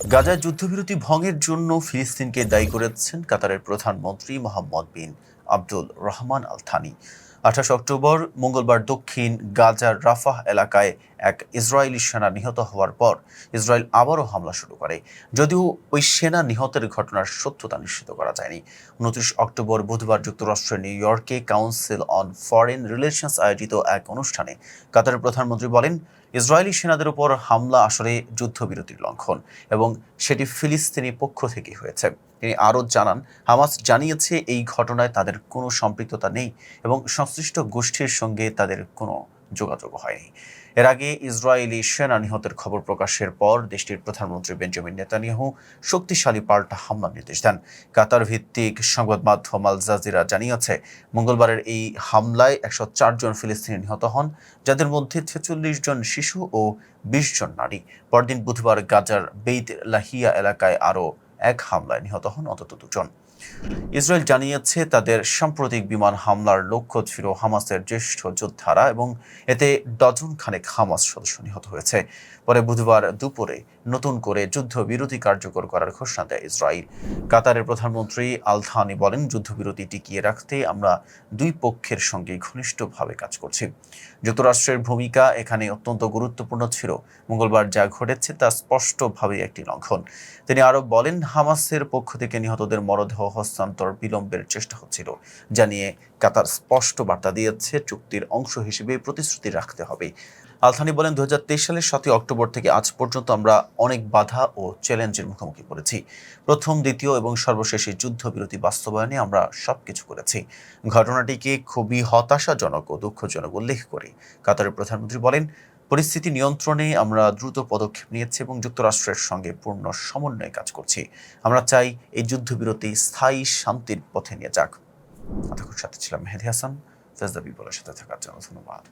গাজায় যুদ্ধবিরতি ভঙ্গের জন্য ফিলিস্তিনকে দায়ী করেছেন কাতারের প্রধানমন্ত্রী Mohammed bin Abdul Rahman Al Thani আঠাশ অক্টোবর মঙ্গলবার দক্ষিণ গাজার রাফাহ এলাকায় এক ইসরায়েলি সেনা নিহত হওয়ার পর ইসরায়েল আবারও হামলা শুরু করে। যদিও ওই সেনা নিহতের ঘটনার সত্যতা নিশ্চিত করা যায়নি। উনত্রিশ অক্টোবর বুধবার যুক্তরাষ্ট্রের নিউ ইয়র্কে কাউন্সিল অন ফরেন রিলেশনস আয়োজিত এক অনুষ্ঠানে কাতারের প্রধানমন্ত্রী বলেন, ইসরায়েলি সেনাদের উপর হামলা আসলে যুদ্ধবিরতির লঙ্ঘন এবং সেটি ফিলিস্তিনি পক্ষ থেকে হয়েছে। তিনি আরও জানান, হামাস জানিয়েছে এই ঘটনায় তাদের কোনো সম্পৃক্ততা নেই এবং সংশ্লিষ্ট গোষ্ঠীর সঙ্গে তাদের কোনো যোগাযোগ হয়নি। এর আগে ইসরায়েলি সেনা নিহতের খবর প্রকাশের পর দেশটির প্রধানমন্ত্রী বেঞ্জামিন নেতানিয়াহু শক্তিশালী পাল্টা হামলার নির্দেশ দেন। কাতার ভিত্তিক সংবাদ মাধ্যম আল জাজিরা জানিয়েছে, মঙ্গলবারের এই হামলায় একশো জন ফিলিস্তিনি নিহত হন, যাদের মধ্যে ছেচল্লিশ জন শিশু ও বিশ জন নারী। পরদিন বুধবার গাজার বেইত লাহিয়া এলাকায় আরও এক হামলায় নিহত হন অন্তত দুজন। ইসরায়েল জানিয়েছে তাদের সাম্প্রতিক বিমান হামলার লক্ষ্য ছিল হামাসের জ্যেষ্ঠ যোদ্ধারা এবং এতে ডজন খানেক হামাস সদস্য নিহত হয়েছে। পরে বুধবার দুপুরে নতুন করে যুদ্ধবিরতি কার্যকর করার ঘোষণা দেয় ইসরায়েল। কাতারের প্রধানমন্ত্রী আলথানি বলেন, যুদ্ধবিরতি টিকিয়ে রাখতে আমরা দুই পক্ষের সঙ্গে ঘনিষ্ঠভাবে কাজ করছি। যুক্তরাষ্ট্রের ভূমিকা এখানে অত্যন্ত গুরুত্বপূর্ণ ছিল। মঙ্গলবার যা ঘটেছে তা স্পষ্টভাবে একটি লঙ্ঘন। তিনি আরও বলেন হামাসের পক্ষ থেকে নিহতদের মরদেহ হস্তান্তর বিলম্বের চেষ্টা হচ্ছিল জানিয়ে কাতার স্পষ্ট বার্তা দিয়েছে। চুক্তির অংশ হিসেবে প্রতিশ্রুতি রাখতে হবে। আলথানি বলেন, দুহাজার তেইশ সালের সাতই অক্টোবর থেকে আজ পর্যন্ত আমরা অনেক বাধা ও চ্যালেঞ্জের মুখোমুখি পড়েছি। প্রথম, দ্বিতীয় এবং সর্বশেষ এই যুদ্ধবিরতি বাস্তবায়নে আমরা সবকিছু করেছি। ঘটনাটিকে খুবই হতাশাজনক ও দুঃখজনক উল্লেখ করে কাতারের প্রধানমন্ত্রী বলেন পরিস্থিতি নিয়ন্ত্রণে আমরা দ্রুত পদক্ষেপ নিয়েছি এবং যুক্তরাষ্ট্রের সঙ্গে পূর্ণ সমন্বয়ে কাজ করছি। আমরা চাই এই যুদ্ধবিরতি স্থায়ী শান্তির পথে নিয়ে যাক। সাথে ছিলাম মেহেদি হাসান, ফেজদাবি বলার সাথে থাকার জন্য ধন্যবাদ।